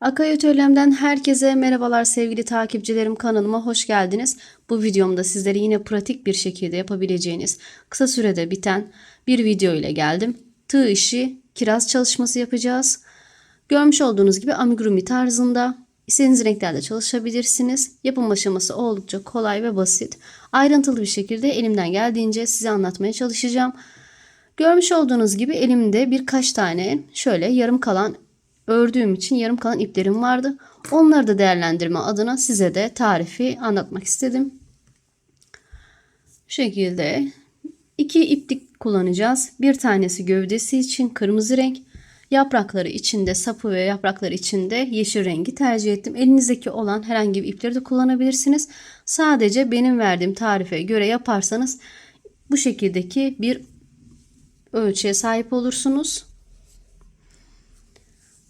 Akay Atölyem'den herkese merhabalar sevgili takipçilerim kanalıma hoş geldiniz. Bu videomda sizlere yine pratik bir şekilde yapabileceğiniz kısa sürede biten bir video ile geldim. Tığ işi kiraz çalışması yapacağız. Görmüş olduğunuz gibi amigurumi tarzında istediğiniz renklerde çalışabilirsiniz. Yapım aşaması oldukça kolay ve basit. Ayrıntılı bir şekilde elimden geldiğince size anlatmaya çalışacağım. Görmüş olduğunuz gibi elimde birkaç tane şöyle yarım kalan ördüğüm için yarım kalan iplerim vardı. Onları da değerlendirme adına size de tarifi anlatmak istedim. Şu şekilde iki iplik kullanacağız. Bir tanesi gövdesi için kırmızı renk, yaprakları içinde sapı ve yaprakları içinde yeşil rengi tercih ettim. Elinizdeki olan herhangi bir ipleri de kullanabilirsiniz. Sadece benim verdiğim tarife göre yaparsanız bu şekildeki bir ölçüye sahip olursunuz.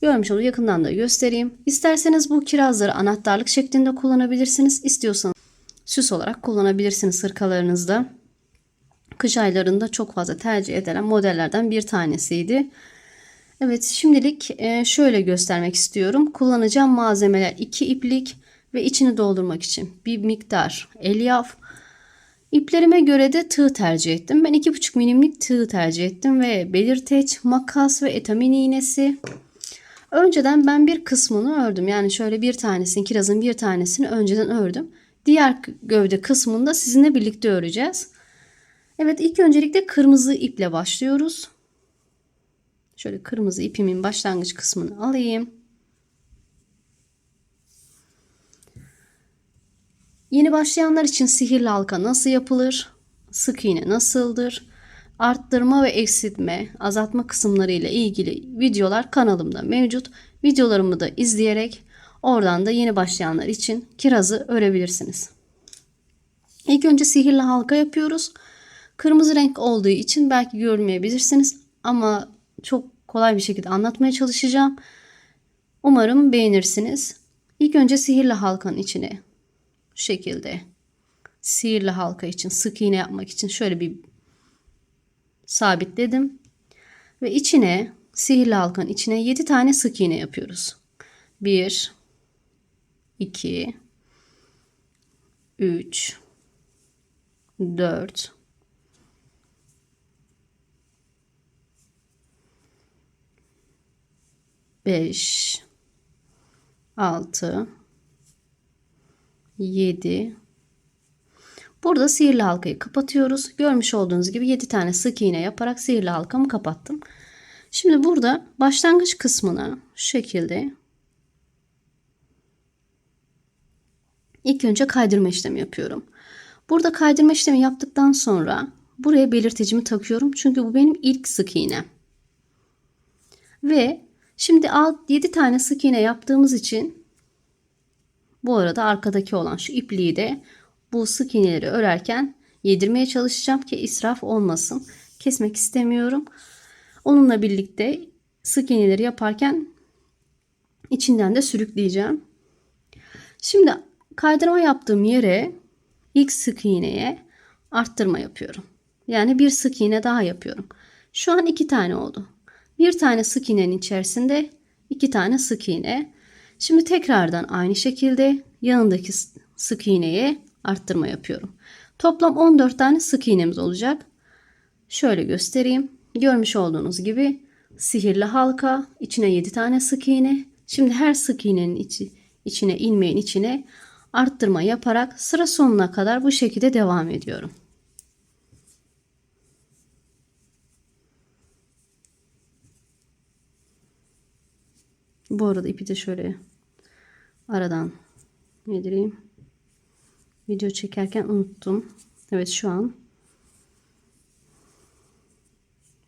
Görmüş olduğunuz yakından da göstereyim. İsterseniz bu kirazları anahtarlık şeklinde kullanabilirsiniz. İstiyorsanız süs olarak kullanabilirsiniz hırkalarınızda. Kış aylarında çok fazla tercih edilen modellerden bir tanesiydi. Evet şimdilik e, şöyle göstermek istiyorum. Kullanacağım malzemeler 2 iplik ve içini doldurmak için bir miktar elyaf. İplerime göre de tığ tercih ettim. Ben 2,5 milimlik tığ tercih ettim ve belirteç, makas ve etamin iğnesi. Önceden ben bir kısmını ördüm. Yani şöyle bir tanesini, kirazın bir tanesini önceden ördüm. Diğer gövde kısmını da sizinle birlikte öreceğiz. Evet ilk öncelikle kırmızı iple başlıyoruz. Şöyle kırmızı ipimin başlangıç kısmını alayım. Yeni başlayanlar için sihirli halka nasıl yapılır? Sık iğne nasıldır? Arttırma ve eksiltme, azaltma kısımları ile ilgili videolar kanalımda mevcut. Videolarımı da izleyerek oradan da yeni başlayanlar için kirazı örebilirsiniz. İlk önce sihirli halka yapıyoruz. Kırmızı renk olduğu için belki görmeyebilirsiniz ama çok kolay bir şekilde anlatmaya çalışacağım. Umarım beğenirsiniz. İlk önce sihirli halkanın içine şu şekilde sihirli halka için sık iğne yapmak için şöyle bir sabitledim. Ve içine sihirli halkanın içine 7 tane sık iğne yapıyoruz. 1 2 3 4 5 6 7 Burada sihirli halkayı kapatıyoruz. Görmüş olduğunuz gibi 7 tane sık iğne yaparak sihirli halkamı kapattım. Şimdi burada başlangıç kısmına şu şekilde ilk önce kaydırma işlemi yapıyorum. Burada kaydırma işlemi yaptıktan sonra buraya belirtecimi takıyorum. Çünkü bu benim ilk sık iğnem. Ve şimdi alt 7 tane sık iğne yaptığımız için bu arada arkadaki olan şu ipliği de bu sık iğneleri örerken yedirmeye çalışacağım ki israf olmasın. Kesmek istemiyorum. Onunla birlikte sık iğneleri yaparken içinden de sürükleyeceğim. Şimdi kaydırma yaptığım yere ilk sık iğneye arttırma yapıyorum. Yani bir sık iğne daha yapıyorum. Şu an iki tane oldu. Bir tane sık iğnenin içerisinde iki tane sık iğne. Şimdi tekrardan aynı şekilde yanındaki sık iğneye arttırma yapıyorum. Toplam 14 tane sık iğnemiz olacak. Şöyle göstereyim. Görmüş olduğunuz gibi sihirli halka, içine 7 tane sık iğne. Şimdi her sık iğnenin içi, içine ilmeğin içine arttırma yaparak sıra sonuna kadar bu şekilde devam ediyorum. Bu arada ipi de şöyle aradan yedireyim. Video çekerken unuttum. Evet şu an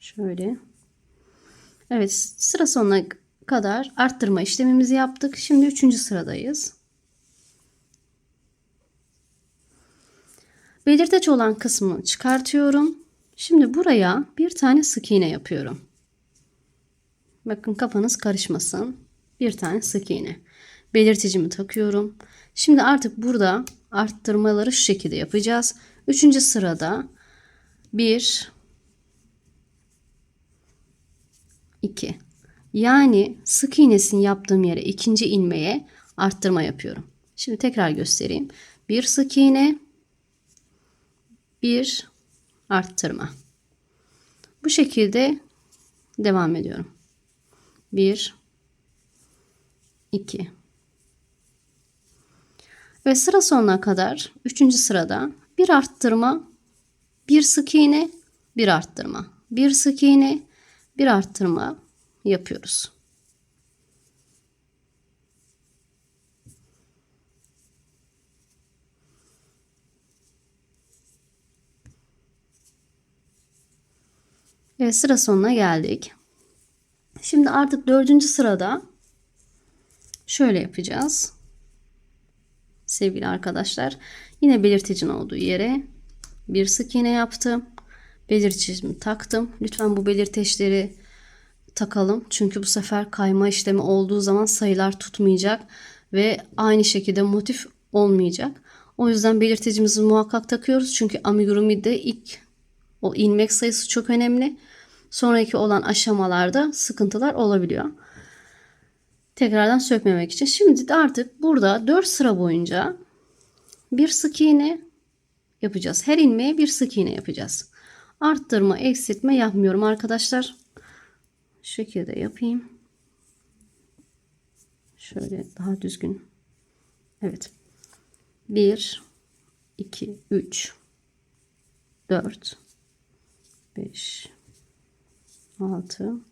şöyle. Evet sıra sonuna kadar arttırma işlemimizi yaptık. Şimdi üçüncü sıradayız. Belirteç olan kısmı çıkartıyorum. Şimdi buraya bir tane sık iğne yapıyorum. Bakın kafanız karışmasın. Bir tane sık iğne. Belirticimi takıyorum. Şimdi artık burada arttırmaları şu şekilde yapacağız. Üçüncü sırada 1 2 Yani sık iğnesini yaptığım yere ikinci ilmeğe arttırma yapıyorum. Şimdi tekrar göstereyim. Bir sık iğne, bir arttırma. Bu şekilde devam ediyorum. 1 2 ve sıra sonuna kadar 3. sırada bir arttırma, bir sık iğne, bir arttırma, bir sık iğne, bir arttırma yapıyoruz. Evet sıra sonuna geldik. Şimdi artık dördüncü sırada şöyle yapacağız. Sevgili arkadaşlar yine belirticin olduğu yere bir sık iğne yaptım. Belirticimi taktım. Lütfen bu belirteçleri takalım. Çünkü bu sefer kayma işlemi olduğu zaman sayılar tutmayacak ve aynı şekilde motif olmayacak. O yüzden belirtecimizi muhakkak takıyoruz. Çünkü amigurumi'de ilk o ilmek sayısı çok önemli. Sonraki olan aşamalarda sıkıntılar olabiliyor. Tekrardan sökmemek için. Şimdi de artık burada 4 sıra boyunca bir sık iğne yapacağız. Her ilmeğe bir sık iğne yapacağız. Arttırma, eksiltme yapmıyorum arkadaşlar. Şu şekilde yapayım. Şöyle daha düzgün. Evet. 1 2 3 4 5 6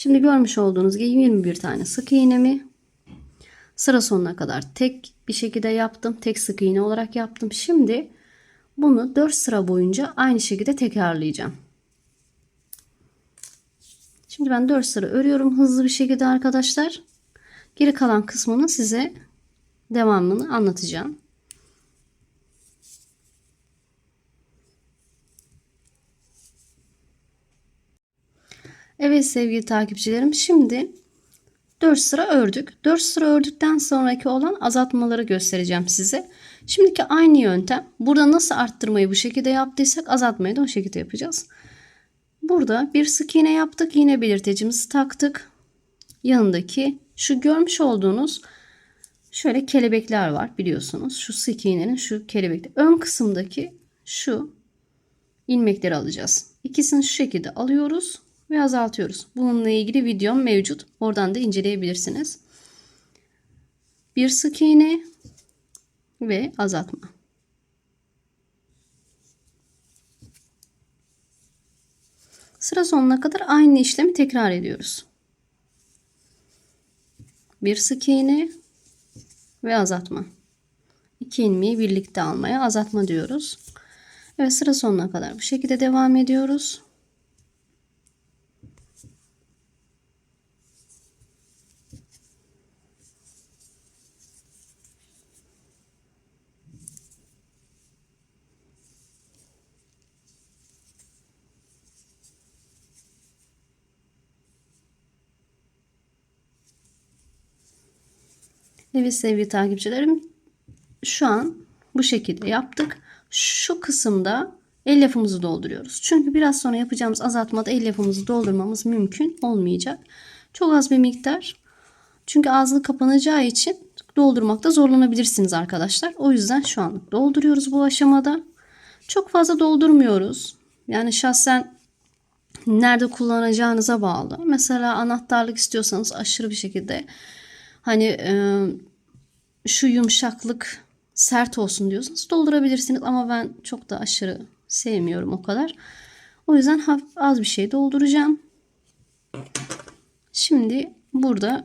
Şimdi görmüş olduğunuz gibi 21 tane sık iğnemi sıra sonuna kadar tek bir şekilde yaptım. Tek sık iğne olarak yaptım. Şimdi bunu 4 sıra boyunca aynı şekilde tekrarlayacağım. Şimdi ben 4 sıra örüyorum hızlı bir şekilde arkadaşlar. Geri kalan kısmını size devamını anlatacağım. Evet sevgili takipçilerim şimdi 4 sıra ördük. 4 sıra ördükten sonraki olan azaltmaları göstereceğim size. Şimdiki aynı yöntem. Burada nasıl arttırmayı bu şekilde yaptıysak azaltmayı da o şekilde yapacağız. Burada bir sık iğne yaptık. Yine belirtecimizi taktık. Yanındaki şu görmüş olduğunuz şöyle kelebekler var biliyorsunuz. Şu sık iğnenin şu kelebekler. Ön kısımdaki şu ilmekleri alacağız. İkisini şu şekilde alıyoruz ve azaltıyoruz. Bununla ilgili videom mevcut. Oradan da inceleyebilirsiniz. Bir sık iğne ve azaltma. Sıra sonuna kadar aynı işlemi tekrar ediyoruz. Bir sık iğne ve azaltma. İki ilmeği birlikte almaya azaltma diyoruz. Ve sıra sonuna kadar bu şekilde devam ediyoruz. Evet sevgili takipçilerim şu an bu şekilde yaptık. Şu kısımda el lafımızı dolduruyoruz. Çünkü biraz sonra yapacağımız azaltmada el lafımızı doldurmamız mümkün olmayacak. Çok az bir miktar. Çünkü ağzı kapanacağı için doldurmakta zorlanabilirsiniz arkadaşlar. O yüzden şu anlık dolduruyoruz bu aşamada. Çok fazla doldurmuyoruz. Yani şahsen nerede kullanacağınıza bağlı. Mesela anahtarlık istiyorsanız aşırı bir şekilde hani e, şu yumuşaklık sert olsun diyorsanız doldurabilirsiniz ama ben çok da aşırı sevmiyorum o kadar. O yüzden az bir şey dolduracağım. Şimdi burada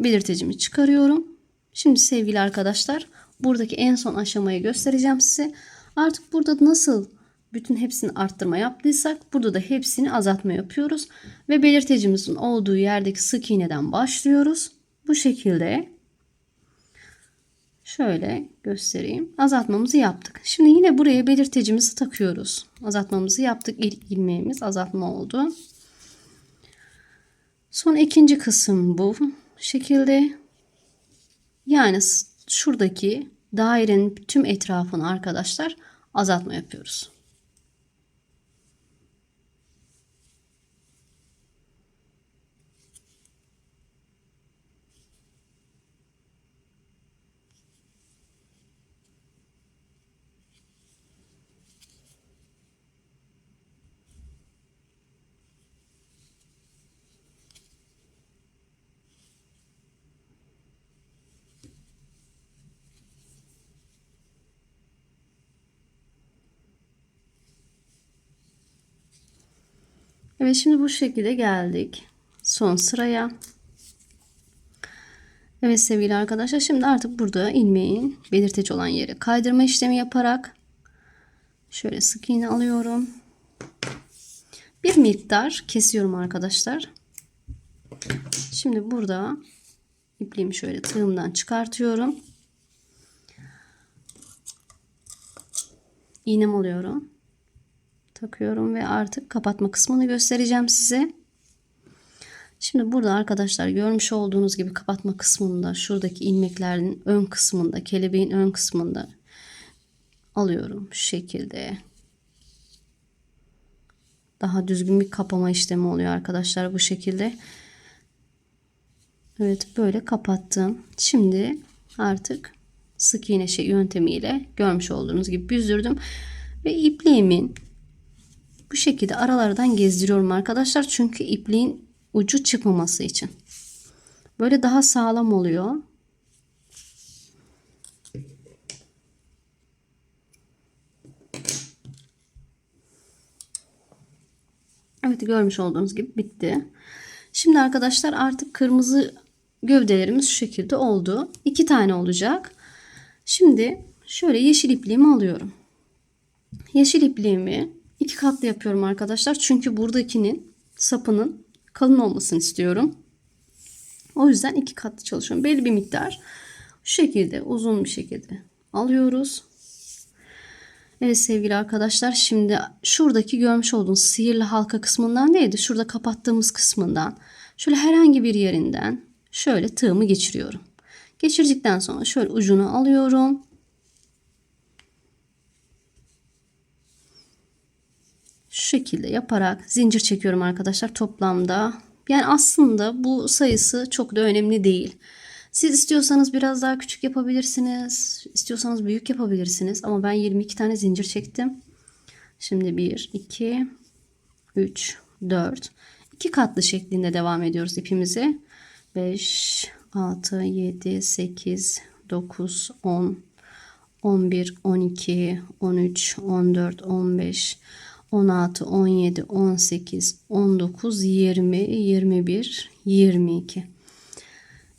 belirtecimi çıkarıyorum. Şimdi sevgili arkadaşlar buradaki en son aşamayı göstereceğim size. Artık burada nasıl bütün hepsini arttırma yaptıysak burada da hepsini azaltma yapıyoruz. Ve belirtecimizin olduğu yerdeki sık iğneden başlıyoruz. Bu şekilde şöyle göstereyim. Azaltmamızı yaptık. Şimdi yine buraya belirtecimizi takıyoruz. Azaltmamızı yaptık. İlk ilmeğimiz azaltma oldu. Son ikinci kısım bu şekilde. Yani şuradaki dairenin tüm etrafını arkadaşlar azaltma yapıyoruz. Evet şimdi bu şekilde geldik. Son sıraya. Evet sevgili arkadaşlar şimdi artık burada ilmeğin belirteci olan yere kaydırma işlemi yaparak şöyle sık iğne alıyorum. Bir miktar kesiyorum arkadaşlar. Şimdi burada ipliğimi şöyle tığımdan çıkartıyorum. İğnem alıyorum takıyorum ve artık kapatma kısmını göstereceğim size. Şimdi burada arkadaşlar görmüş olduğunuz gibi kapatma kısmında şuradaki ilmeklerin ön kısmında kelebeğin ön kısmında alıyorum şu şekilde. Daha düzgün bir kapama işlemi oluyor arkadaşlar bu şekilde. Evet böyle kapattım. Şimdi artık sık iğne şey yöntemiyle görmüş olduğunuz gibi büzdürdüm ve ipliğimin bu şekilde aralardan gezdiriyorum arkadaşlar. Çünkü ipliğin ucu çıkmaması için. Böyle daha sağlam oluyor. Evet görmüş olduğunuz gibi bitti. Şimdi arkadaşlar artık kırmızı gövdelerimiz şu şekilde oldu. İki tane olacak. Şimdi şöyle yeşil ipliğimi alıyorum. Yeşil ipliğimi iki katlı yapıyorum arkadaşlar. Çünkü buradakinin sapının kalın olmasını istiyorum. O yüzden iki katlı çalışıyorum. Belli bir miktar şu şekilde uzun bir şekilde alıyoruz. Evet sevgili arkadaşlar şimdi şuradaki görmüş olduğunuz sihirli halka kısmından değildi. Şurada kapattığımız kısmından şöyle herhangi bir yerinden şöyle tığımı geçiriyorum. Geçirdikten sonra şöyle ucunu alıyorum. Şu şekilde yaparak zincir çekiyorum arkadaşlar toplamda. Yani aslında bu sayısı çok da önemli değil. Siz istiyorsanız biraz daha küçük yapabilirsiniz. İstiyorsanız büyük yapabilirsiniz. Ama ben 22 tane zincir çektim. Şimdi 1, 2, 3, 4. 2 katlı şeklinde devam ediyoruz ipimizi. 5, 6, 7, 8, 9, 10, 11, 12, 13, 14, 15, 16, 17, 18, 19, 20, 21, 22.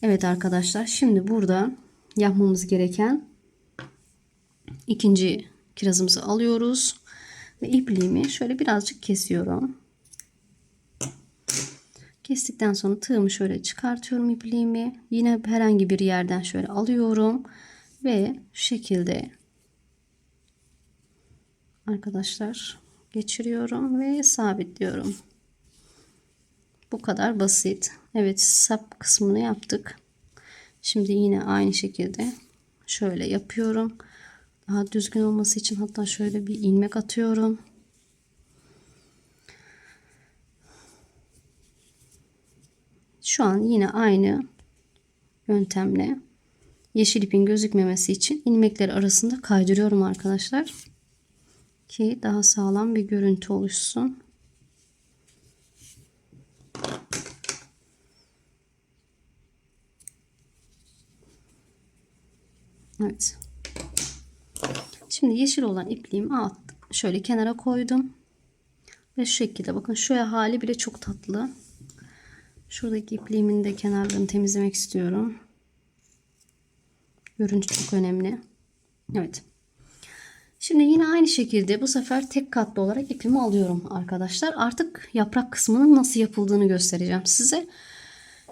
Evet arkadaşlar şimdi burada yapmamız gereken ikinci kirazımızı alıyoruz. Ve ipliğimi şöyle birazcık kesiyorum. Kestikten sonra tığımı şöyle çıkartıyorum ipliğimi. Yine herhangi bir yerden şöyle alıyorum. Ve şu şekilde arkadaşlar geçiriyorum ve sabitliyorum. Bu kadar basit. Evet sap kısmını yaptık. Şimdi yine aynı şekilde şöyle yapıyorum. Daha düzgün olması için hatta şöyle bir ilmek atıyorum. Şu an yine aynı yöntemle yeşil ipin gözükmemesi için ilmekler arasında kaydırıyorum arkadaşlar ki daha sağlam bir görüntü oluşsun. Evet. Şimdi yeşil olan ipliğimi attım. Şöyle kenara koydum. Ve şu şekilde bakın şu hali bile çok tatlı. Şuradaki ipliğimin de kenarlarını temizlemek istiyorum. Görüntü çok önemli. Evet. Şimdi yine aynı şekilde bu sefer tek katlı olarak ipimi alıyorum arkadaşlar. Artık yaprak kısmının nasıl yapıldığını göstereceğim size.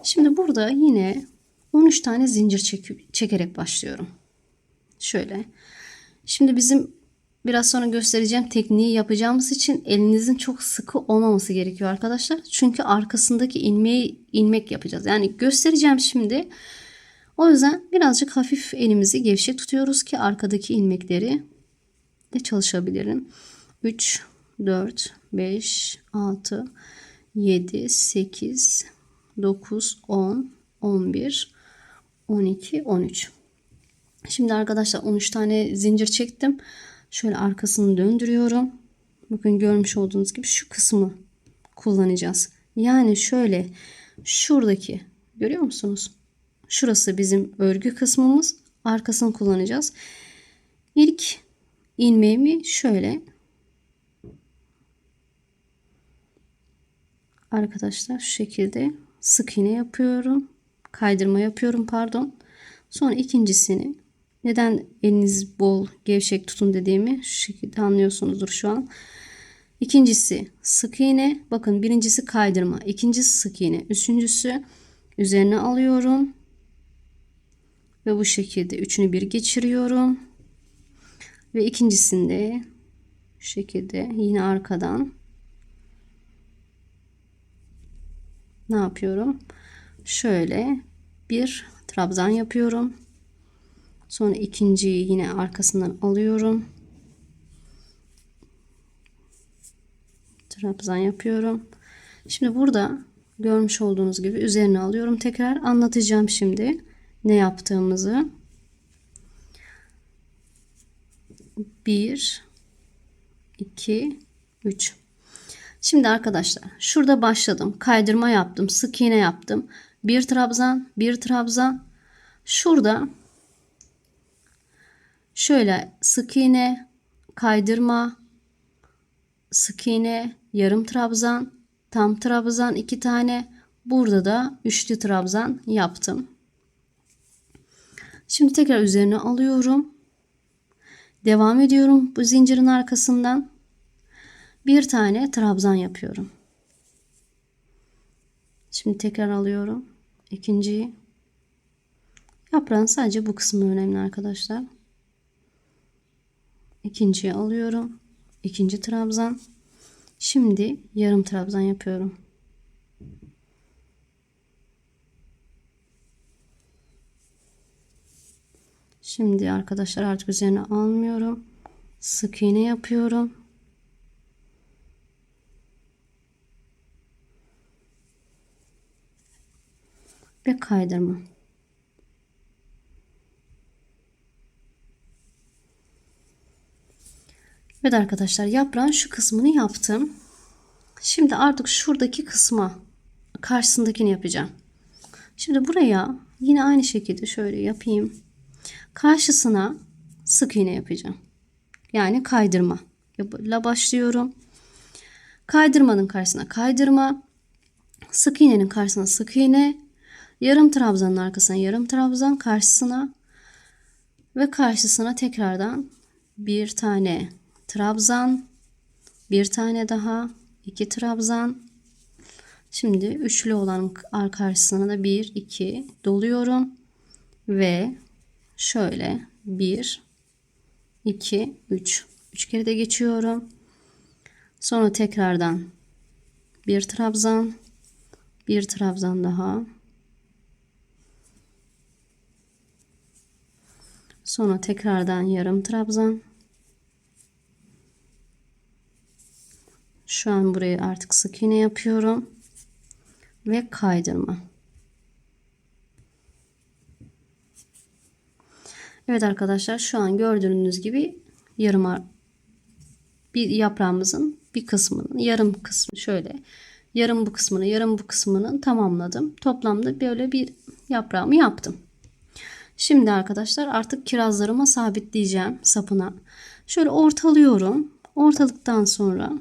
Şimdi burada yine 13 tane zincir çekip, çekerek başlıyorum. Şöyle. Şimdi bizim biraz sonra göstereceğim tekniği yapacağımız için elinizin çok sıkı olmaması gerekiyor arkadaşlar. Çünkü arkasındaki ilmeği ilmek yapacağız. Yani göstereceğim şimdi. O yüzden birazcık hafif elimizi gevşek tutuyoruz ki arkadaki ilmekleri de çalışabilirim. 3, 4, 5, 6, 7, 8, 9, 10, 11, 12, 13. Şimdi arkadaşlar 13 tane zincir çektim. Şöyle arkasını döndürüyorum. Bakın görmüş olduğunuz gibi şu kısmı kullanacağız. Yani şöyle şuradaki görüyor musunuz? Şurası bizim örgü kısmımız. Arkasını kullanacağız. İlk ilmeğimi şöyle arkadaşlar şu şekilde sık iğne yapıyorum. Kaydırma yapıyorum pardon. Sonra ikincisini neden eliniz bol gevşek tutun dediğimi şu şekilde anlıyorsunuzdur şu an. İkincisi sık iğne. Bakın birincisi kaydırma. ikincisi sık iğne. Üçüncüsü üzerine alıyorum. Ve bu şekilde üçünü bir geçiriyorum. Ve ikincisinde şu şekilde yine arkadan ne yapıyorum? Şöyle bir trabzan yapıyorum. Sonra ikinciyi yine arkasından alıyorum. Trabzan yapıyorum. Şimdi burada görmüş olduğunuz gibi üzerine alıyorum. Tekrar anlatacağım şimdi ne yaptığımızı. 1 2 3 Şimdi arkadaşlar şurada başladım. Kaydırma yaptım. Sık iğne yaptım. Bir trabzan, bir trabzan. Şurada şöyle sık iğne, kaydırma, sık iğne, yarım trabzan, tam trabzan iki tane. Burada da üçlü trabzan yaptım. Şimdi tekrar üzerine alıyorum. Devam ediyorum bu zincirin arkasından. Bir tane trabzan yapıyorum. Şimdi tekrar alıyorum. ikinciyi. Yaprağın sadece bu kısmı önemli arkadaşlar. İkinciyi alıyorum. İkinci trabzan. Şimdi yarım trabzan yapıyorum. Şimdi arkadaşlar artık üzerine almıyorum. Sık iğne yapıyorum. Ve kaydırma. Evet arkadaşlar yaprağın şu kısmını yaptım. Şimdi artık şuradaki kısma karşısındakini yapacağım. Şimdi buraya yine aynı şekilde şöyle yapayım. Karşısına sık iğne yapacağım. Yani kaydırma. La başlıyorum. Kaydırmanın karşısına kaydırma. Sık iğnenin karşısına sık iğne. Yarım trabzanın arkasına yarım trabzan karşısına ve karşısına tekrardan bir tane trabzan, bir tane daha, iki trabzan. Şimdi üçlü olan karşısına da bir, iki doluyorum ve şöyle 1 2 3 3 kere de geçiyorum. Sonra tekrardan bir trabzan, bir trabzan daha. Sonra tekrardan yarım trabzan. Şu an burayı artık sık iğne yapıyorum ve kaydırma. Evet arkadaşlar şu an gördüğünüz gibi yarım bir yaprağımızın bir kısmının yarım kısmı şöyle yarım bu kısmını yarım bu kısmını tamamladım. Toplamda böyle bir yaprağımı yaptım. Şimdi arkadaşlar artık kirazlarıma sabitleyeceğim sapına. Şöyle ortalıyorum. Ortalıktan sonra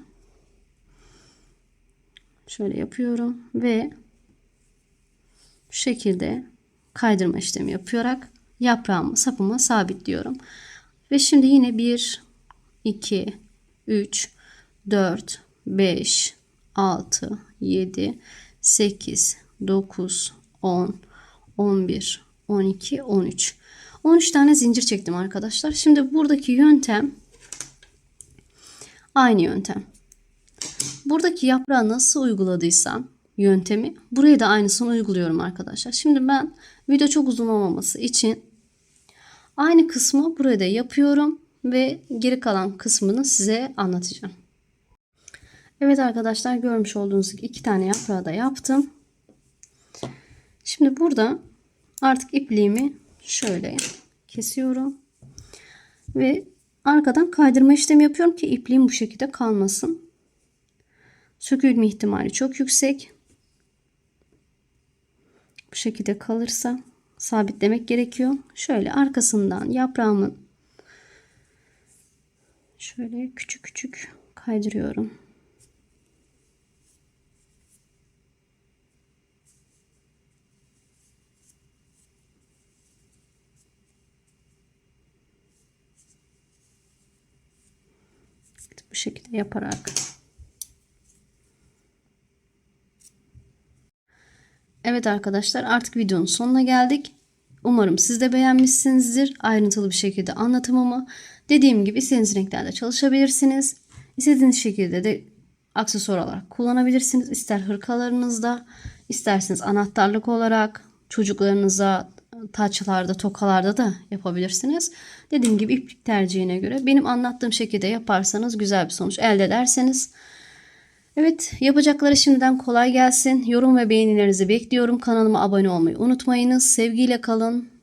şöyle yapıyorum ve bu şekilde kaydırma işlemi yaparak yaprağımı sapıma sabitliyorum. Ve şimdi yine 1, 2, 3, 4, 5, 6, 7, 8, 9, 10, 11, 12, 13. 13 tane zincir çektim arkadaşlar. Şimdi buradaki yöntem aynı yöntem. Buradaki yaprağı nasıl uyguladıysam yöntemi buraya da aynısını uyguluyorum arkadaşlar. Şimdi ben video çok uzun olmaması için aynı kısmı burada da yapıyorum ve geri kalan kısmını size anlatacağım. Evet arkadaşlar görmüş olduğunuz gibi iki tane yaprağı da yaptım. Şimdi burada artık ipliğimi şöyle kesiyorum. Ve arkadan kaydırma işlemi yapıyorum ki ipliğim bu şekilde kalmasın. Sökülme ihtimali çok yüksek. Bu şekilde kalırsa sabitlemek gerekiyor. Şöyle arkasından yaprağımın şöyle küçük küçük kaydırıyorum. bu şekilde yaparak Evet arkadaşlar artık videonun sonuna geldik. Umarım siz de beğenmişsinizdir. Ayrıntılı bir şekilde anlatımımı. Dediğim gibi istediğiniz renklerde çalışabilirsiniz. İstediğiniz şekilde de aksesuar olarak kullanabilirsiniz. İster hırkalarınızda, isterseniz anahtarlık olarak çocuklarınıza taçlarda, tokalarda da yapabilirsiniz. Dediğim gibi iplik tercihine göre benim anlattığım şekilde yaparsanız güzel bir sonuç elde ederseniz. Evet yapacakları şimdiden kolay gelsin. Yorum ve beğenilerinizi bekliyorum. Kanalıma abone olmayı unutmayınız. Sevgiyle kalın.